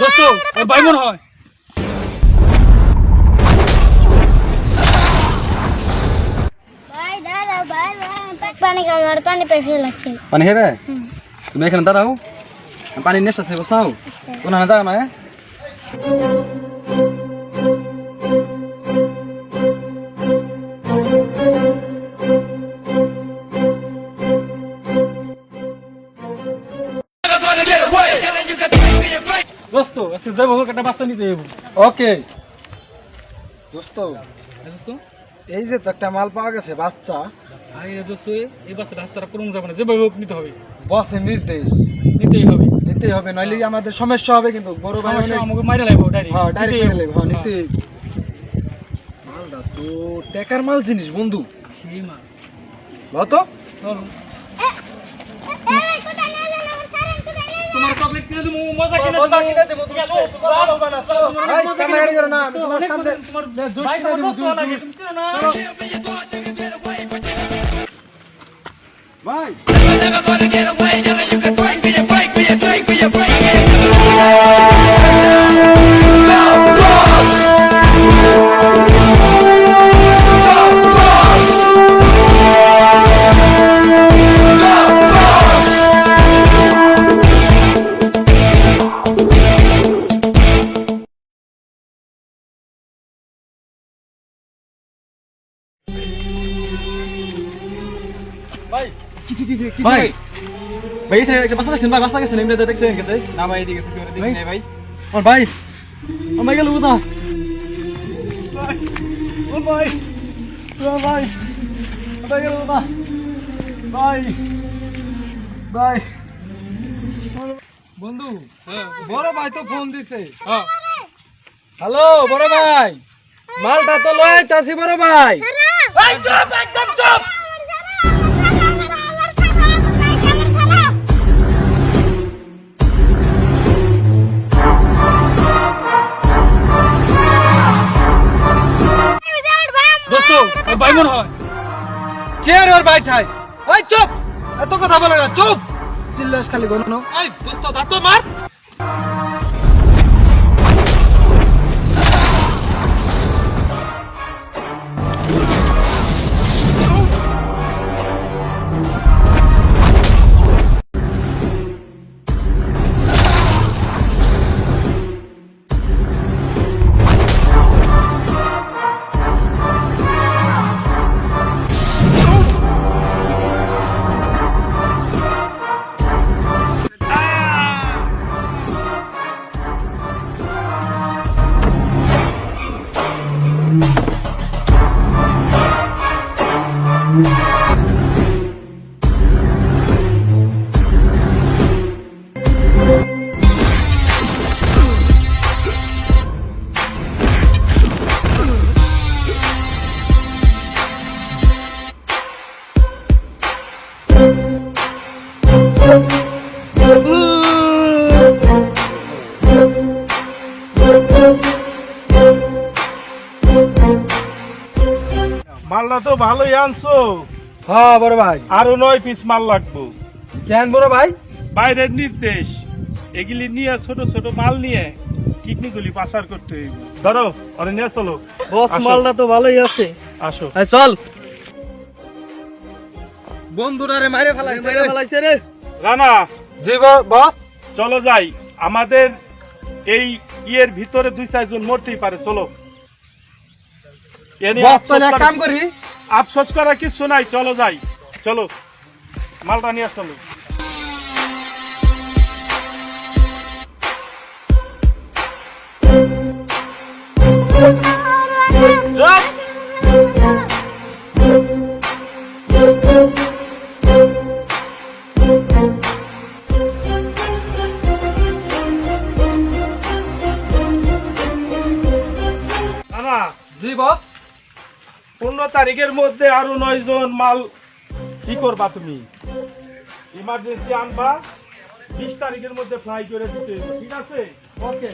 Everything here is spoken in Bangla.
দোস্ত ওর ভাই মনে হয়। পানি খাওয়ার পানি পেয়ে ফেলে লাগছে। পানি খাবে। তুমি এখানে দাঁড়াও। পানির নেশা থেকে বসাও। কোনো না দাঁড়াও না দোস্ত আজকে যাব হোক একটা বাচ্চা নিতে যাব ওকে। দোস্ত দোস্ত? এই যে তো একটা মাল পাওয়া গেছে বাচ্চা। আরে দোস্ত এই বাচ্চাটা হাতছাড়া করুন যাবে না। যেভাবে হোক নিতে হবে। বসের নির্দেশ। নিতেই হবে। নিতেই হবে নইলে আমাদের সমস্যা হবে কিন্তু বড় ভাই আমাকে মাইরা লাগবে ডাইরেক্ট। হ্যাঁ ডাইরেক্ট মেরে নেবে, হ্যাঁ নিতে মালটা তো টেকার মাল জিনিস বন্ধু। সেই মা বলো তো। চলো। চকলেট কিনে দেবো মজা কিনে মজা দেবো। কিনে দেবো, তুমি? চলো, তোমার চলো, হবে না, চলো, চলো। তোমার ভাই, কিনে রেডি করো না, দেবো। আমি তোমার অনেক সামনে- তোমার জোশ ভাই, কিনে তোমার দেবো, দোস্ত জোশ, লাগে, জোশ। তুমি চিনো ভাই। কিছু কিছু কিছু ভাই। ভাই। এখানে একটা বাচ্চা দেখছেন? ভাই বাচ্চা গেছেন এমনি দেখছেন কেতে না ভাই এদিকে করে দেখি ভাই। নাই ভাই। ও মাই গেল কোথা ও ভাই। ও ভাই। ও মাই গেল কোথা ভাই। ভাই। বন্ধু হ্যাঁ, বড় ভাই তো ফোন দিছে। হ্যাঁ। হ্যালো বড় ভাই। মালটা তো লয় আইতাছি বড় ভাই। একদম চুপ। কে রে ওর ভাই ঠাই? ওই চুপ! এত কথা বলে না, চুপ! চিল্লাস খালি গনো এই দোস্ত দাঁত মার! মালটা তো ভালোই আনছো। হ্যাঁ বড় ভাই। আরও নয় পিস মাল লাগবো। কেন বড় ভাই? বাইরের নির্দেশ। এগুলি নিয়ে ছোট ছোট মাল নিয়ে কিডনি গুলি পাচার করতে হইব। ধরো ওরে নিয়ে চলো। বস। মালটা তো ভালোই আছে। আসো। চল। বন্ধুরা রে মাইরে ফেলাইছে মেরে ফেলাইছে রে। রানা। জি বস? চলো যাই। আমাদের এই ইয়ের ভিতরে দুই চারজন মরতেই পারে চলো। কাম করি আফসোস করা কিছু নাই চলো যাই। চলো মালটা নিয়ে চলো রানা বস পনেরো তারিখের মধ্যে আরও নয় জন মাল কি করবা তুমি? ইমার্জেন্সি আনবা। বিশ তারিখের মধ্যে ফ্লাই করে দিতে। ঠিক আছে? ওকে